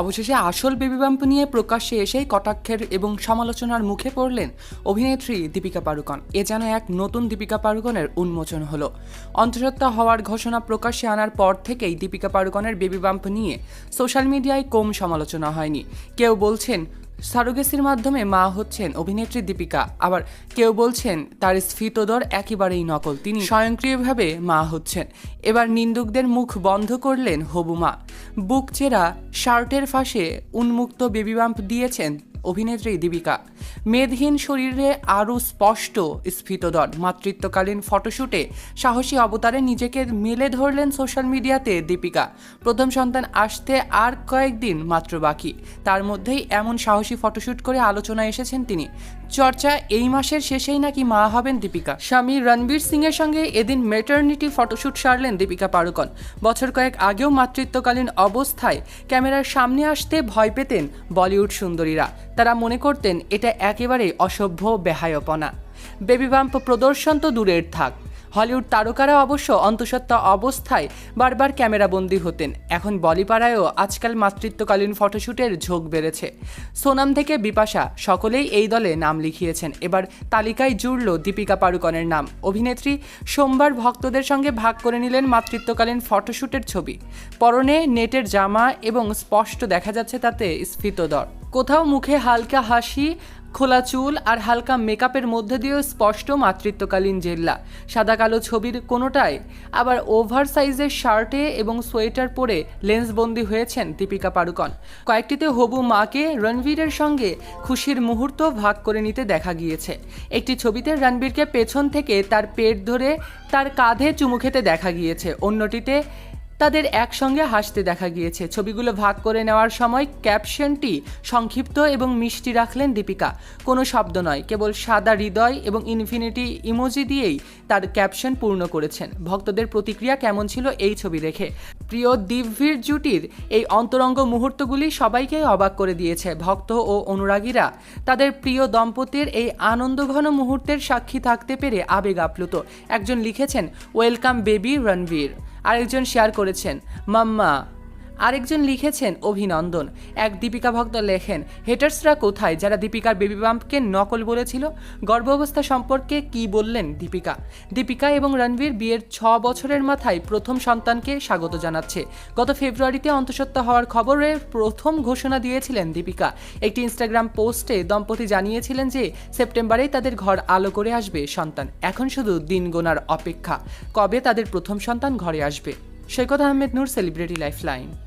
অবশেষে আসল baby bump নিয়ে প্রকাশ্যে এসেই কটাক্ষের এবং সমালোচনার মুখে পড়লেন অভিনেত্রী দীপিকা পাড়ুকন। এ যেন এক নতুন দীপিকা পাড়ুকনের উন্মোচন হলো। অন্তঃসত্ত্বা হওয়ার ঘোষণা প্রকাশ্যে আনার পর থেকেই দীপিকা পাড়ুকনের বেবি বাম্প নিয়ে সোশ্যাল মিডিয়ায় কম সমালোচনা হয়নি। কেউ বলছেন, সারোগেসির মাধ্যমে মা হচ্ছেন অভিনেত্রী দীপিকা। আবার কেউ বলছেন, তার স্ফীতদর একেবারেই নকল। তিনি স্বয়ংক্রিয়ভাবে মা হচ্ছেন। এবার নিন্দুকদের মুখ বন্ধ করলেন হবু মা। বুক চেরা শার্টের ফাঁসে উন্মুক্ত বেবি বাম্প দিয়েছেন অভিনেত্রী দীপিকা। মেদহীন শরীরে আরও স্পষ্ট স্ফীতদর মাতৃত্বকালীন ফটোশ্যুটে সাহসী অবতারে নিজেকে মেলে ধরলেন সোশ্যাল মিডিয়াতে দীপিকা। প্রথম সন্তান আসতে আর কয়েকদিন মাত্র বাকি। তার মধ্যেই এমন সাহসী ফটোশ্যুট করে আলোচনায় এসেছেন তিনি। চর্চা এই মাসের শেষেই নাকি মা হবেন দীপিকা। স্বামী রণবীর সিং এর সঙ্গে এদিন মেটার্নিটি ফটোশুট সারলেন দীপিকা পাড়ুকন। বছর কয়েক আগেও মাতৃত্বকালীন অবস্থায় ক্যামেরার সামনে আসতে ভয় পেতেন বলিউড সুন্দরীরা। তারা মনে করতেন এটা একেবারে অসভ্য বেহায়পনা। বেবি বাম্প প্রদর্শন তো দূরের থাক। হলিউড তারকারা অবশ্য অন্তঃসত্ত্বা অবস্থায় বারবার ক্যামেরাবন্দি হতেন। এখন বলিপাড়ায়ও আজকাল মাতৃত্বকালীন ফটোশ্যুটের ঝোঁক বেড়েছে। সোনাম থেকে বিপাশা সকলেই এই দলে নাম লিখিয়েছেন। এবার তালিকায় জুড়ল দীপিকা পাড়ুকনের নাম। অভিনেত্রী সোমবার ভক্তদের সঙ্গে ভাগ করে নিলেন মাতৃত্বকালীন ফটোশ্যুটের ছবি। পরনে নেটের জামা এবং স্পষ্ট দেখা যাচ্ছে তাতে স্ফীতদর। কোথাও মুখে হালকা হাসি খোলা চুল আর হালকা মেকআপের মধ্যে দিয়েও স্পষ্ট মাতৃত্বকালীন জেল্লা। সাদা কালো ছবির কোনোটায় আবার ওভার সাইজের শার্টে এবং সোয়েটার পরে লেন্সবন্দি হয়েছেন দীপিকা পাড়ুকন। কয়েকটিতে হবু মাকে রণবীরের সঙ্গে খুশির মুহূর্ত ভাগ করে নিতে দেখা গিয়েছে। একটি ছবিতে রণবীরকে পেছন থেকে তার পেট ধরে তার কাঁধে চুমু খেতে দেখা গিয়েছে। অন্যটিতে তাদের একসঙ্গে হাসতে দেখা গিয়েছে। ছবিগুলো ভাগ করে নেওয়ার সময় ক্যাপশনটি সংক্ষিপ্ত এবং মিষ্টি রাখলেন দীপিকা। কোনো শব্দ নয়, কেবল সাদা হৃদয় এবং ইনফিনিটি ইমোজি দিয়েই তার ক্যাপশন পূর্ণ করেছেন। ভক্তদের প্রতিক্রিয়া কেমন ছিল এই ছবি দেখে। প্রিয় দিব্যির জুটির এই অন্তরঙ্গ মুহূর্তগুলি সবাইকে অবাক করে দিয়েছে। ভক্ত ও অনুরাগীরা তাদের প্রিয় দম্পতির এই আনন্দঘন মুহূর্তের সাক্ষী থাকতে পেরে আবেগ আপ্লুত। একজন লিখেছেন, ওয়েলকাম বেবি রণবীর। আরেকজন শেয়ার করেছেন মাম্মা। আরেকজন লিখেছেন অভিনন্দন। এক দীপিকা ভক্ত লেখেন, হেটার্সরা কোথায়? যারা দীপিকার বেবি বাম্পকে নকল বলেছিল, গর্ভাবস্থা সম্পর্কে কি বললেন দীপিকা? দীপিকা এবং রণবীর বিয়ের ছ বছরের মাথায় প্রথম সন্তানকে স্বাগত জানাচ্ছে। গত ফেব্রুয়ারিতে অন্তঃসত্ত্বা হওয়ার খবরে প্রথম ঘোষণা দিয়েছিলেন দীপিকা। একটি ইনস্টাগ্রাম পোস্টে দম্পতি জানিয়েছিলেন যে, সেপ্টেম্বরেই তাদের ঘর আলো করে আসবে সন্তান। এখন শুধু দিন গোনার অপেক্ষা। কবে তাদের প্রথম সন্তান ঘরে আসবে? Saikat Ahmed Noor, celebrity life line